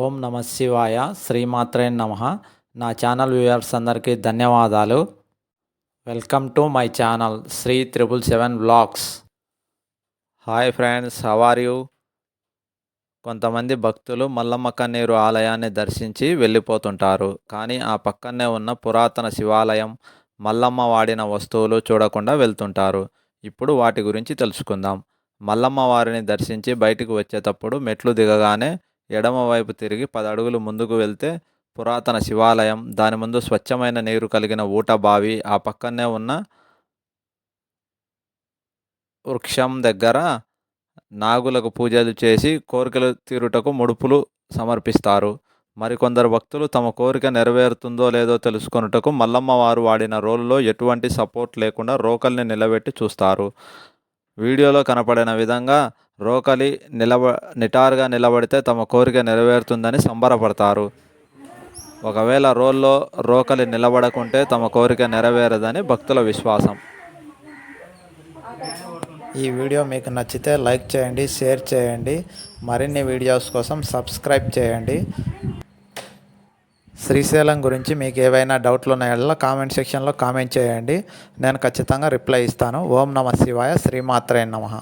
ఓం నమ శివాయ శ్రీమాత్రే నమ. నా ఛానల్ వ్యూవర్స్ అందరికీ ధన్యవాదాలు. Welcome to my channel Sri triple seven blogs. Hi friends how are you? కొంతమంది భక్తులు మల్లమ్మ కన్నీరు ఆలయాన్ని దర్శించి వెళ్ళిపోతుంటారు. కానీ ఆ పక్కనే ఉన్న పురాతన శివాలయం మల్లమ్మ వాడిన వస్తువులు చూడకుండా వెళ్తుంటారు. ఇప్పుడు వాటి గురించి తెలుసుకుందాం. మల్లమ్మ వారిని దర్శించి బయటికి వచ్చేటప్పుడు మెట్లు దిగగానే ఎడమవైపు తిరిగి పదడుగులు ముందుకు వెళ్తే పురాతన శివాలయం దాని ముందు స్వచ్ఛమైన నీరు కలిగిన ఊట బావి ఆ పక్కనే ఉన్న వృక్షం దగ్గర నాగులకు పూజలు చేసి కోరికలు తీరుటకు ముడుపులు సమర్పిస్తారు. మరికొందరు భక్తులు తమ కోరిక నెరవేరుతుందో లేదో తెలుసుకొనుటకు మల్లమ్మ వారు వాడిన రోల్లో ఎటువంటి సపోర్ట్ లేకుండా రోకల్ని నిలబెట్టి చూస్తారు. వీడియోలో కనపడిన విధంగా రోకలి నిలబ నిటారుగా నిలబడితే తమ కోరిక నెరవేరుతుందని సంబరపడతారు. ఒకవేళ రోల్లో రోకలి నిలబడకుంటే తమ కోరిక నెరవేరదని భక్తుల విశ్వాసం. ఈ వీడియో మీకు నచ్చితే లైక్ చేయండి షేర్ చేయండి. మరిన్ని వీడియోస్ కోసం సబ్స్క్రైబ్ చేయండి. శ్రీశైలం గురించి మీకు ఏవైనా డౌట్లు ఉన్నాయో కామెంట్ సెక్షన్లో కామెంట్ చేయండి. నేను ఖచ్చితంగా రిప్లై ఇస్తాను. ఓం నమ శివాయ. శ్రీమాత్రే నమ.